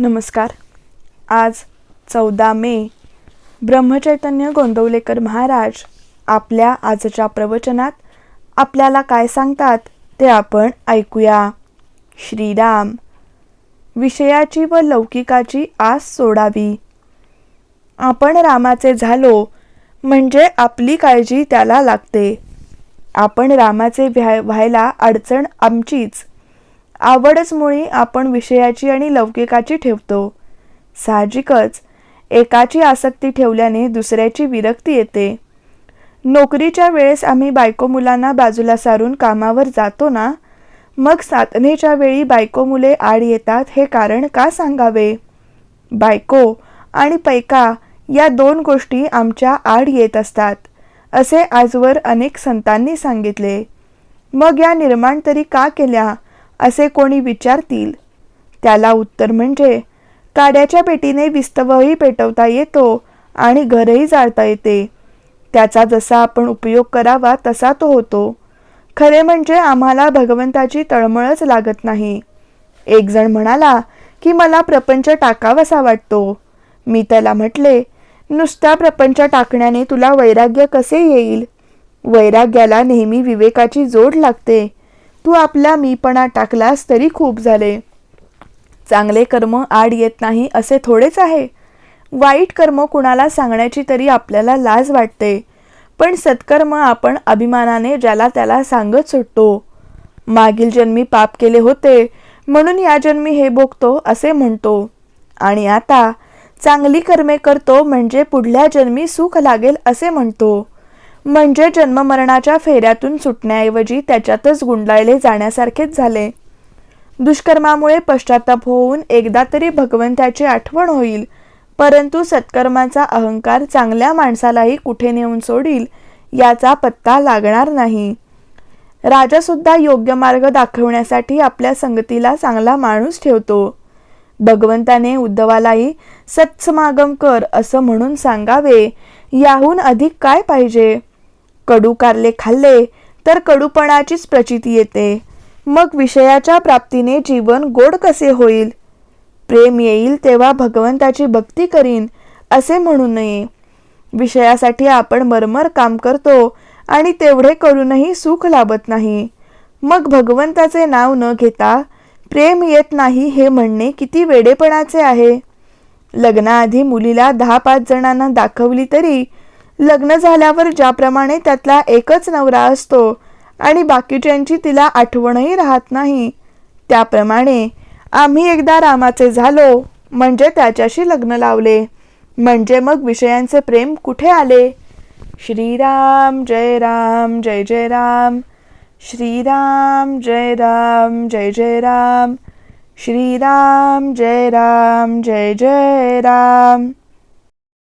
नमस्कार. आज चौदा मे ब्रह्मचैतन्य गोंदवलेकर महाराज आपल्या आजच्या प्रवचनात आपल्याला काय सांगतात ते आपण ऐकूया. श्रीराम विषयाची व लौकिकाची आस सोडावी. आपण रामाचे झालो म्हणजे आपली काळजी त्याला लागते. आपण रामाचे व्हाय व्हायला अडचण आमचीच. आवडच मुळी आपण विषयाची आणि लौकिकाची ठेवतो. साहजिकच एकाची आसक्ती ठेवल्याने दुसऱ्याची विरक्ती येते. नोकरीच्या वेळेस आम्ही बायको मुलांना बाजूला सारून कामावर जातो ना मग साधनेच्या वेळी बायको मुले आड येतात हे कारण का सांगावे? बायको आणि पैका या दोन गोष्टी आमच्या आड येत असतात असे आजवर अनेक संतांनी सांगितले. मग या निर्माण तरी का केल्या? असे कोणी विचारतील? त्याला उत्तर म्हणजे काड्याच्या पेटीने विस्तवही पेटवता येतो आणि घरही जाळता येते. त्याचा जसा आपण उपयोग करावा तसा तो होतो. खरे म्हणजे आम्हाला भगवंताची तळमळच लागत नाही. एक जण म्हणाला की मला प्रपंच टाकावासा वाटतो. मी त्याला म्हटले नुसता प्रपंच टाकण्याने तुला वैराग्य कसे येईल? वैराग्याला नेहमी विवेकाची जोड लागते. तू आपला मीपणा टाकलास तरी खूप झाले. चांगले कर्म आड येत नाही असे थोडेच आहे. वाईट कर्म कुणाला सांगण्याची तरी आपल्याला लाज वाटते. पण सत्कर्म आपण अभिमानाने ज्याला त्याला सांगत सुटतो. मागील जन्मी पाप केले होते म्हणून या जन्मी हे भोगतो असे म्हणतो. आणि आता चांगली कर्मे करतो म्हणजे पुढल्या जन्मी सुख लागेल असे म्हणतो. म्हणजे जन्ममरणाच्या फेऱ्यातून सुटण्याऐवजी त्याच्यातच गुंडाळले जाण्यासारखेच झाले. दुष्कर्मामुळे पश्चाताप होऊन एकदा तरी भगवंताची आठवण होईल. परंतु सत्कर्माचा अहंकार चांगल्या माणसालाही कुठे नेऊन सोडील याचा पत्ता लागणार नाही. राजासुद्धा योग्य मार्ग दाखवण्यासाठी आपल्या संगतीला चांगला माणूस ठेवतो. भगवंताने उद्धवालाही सत्समागम कर असं म्हणून सांगावे. याहून अधिक काय पाहिजे? कडू कारले खाल्ले तर कडूपणाचीच प्रचिती येते. मग विषयाच्या प्राप्तीने जीवन गोड कसे होईल? प्रेम येईल तेव्हा भगवंताची भक्ती करीन असे म्हणू नये. विषयासाठी आपण मरमर काम करतो आणि तेवढे करूनही सुख लाभत नाही. मग भगवंताचे नाव न घेता प्रेम येत नाही हे म्हणणे किती वेडेपणाचे आहे? लग्नाआधी मुलीला दहा पाच जणांना दाखवली तरी लग्न झाल्यावर ज्याप्रमाणे त्यातला एकच नवरा असतो आणि बाकीच्यांची तिला आठवणही राहत नाही त्याप्रमाणे आम्ही एकदा रामाचे झालो म्हणजे त्याच्याशी लग्न लावले. म्हणजे मग विषयांचे प्रेम कुठे आले? श्रीराम जय राम जय जय राम. श्रीराम जय राम जय जय राम. श्रीराम जय राम जय जय राम.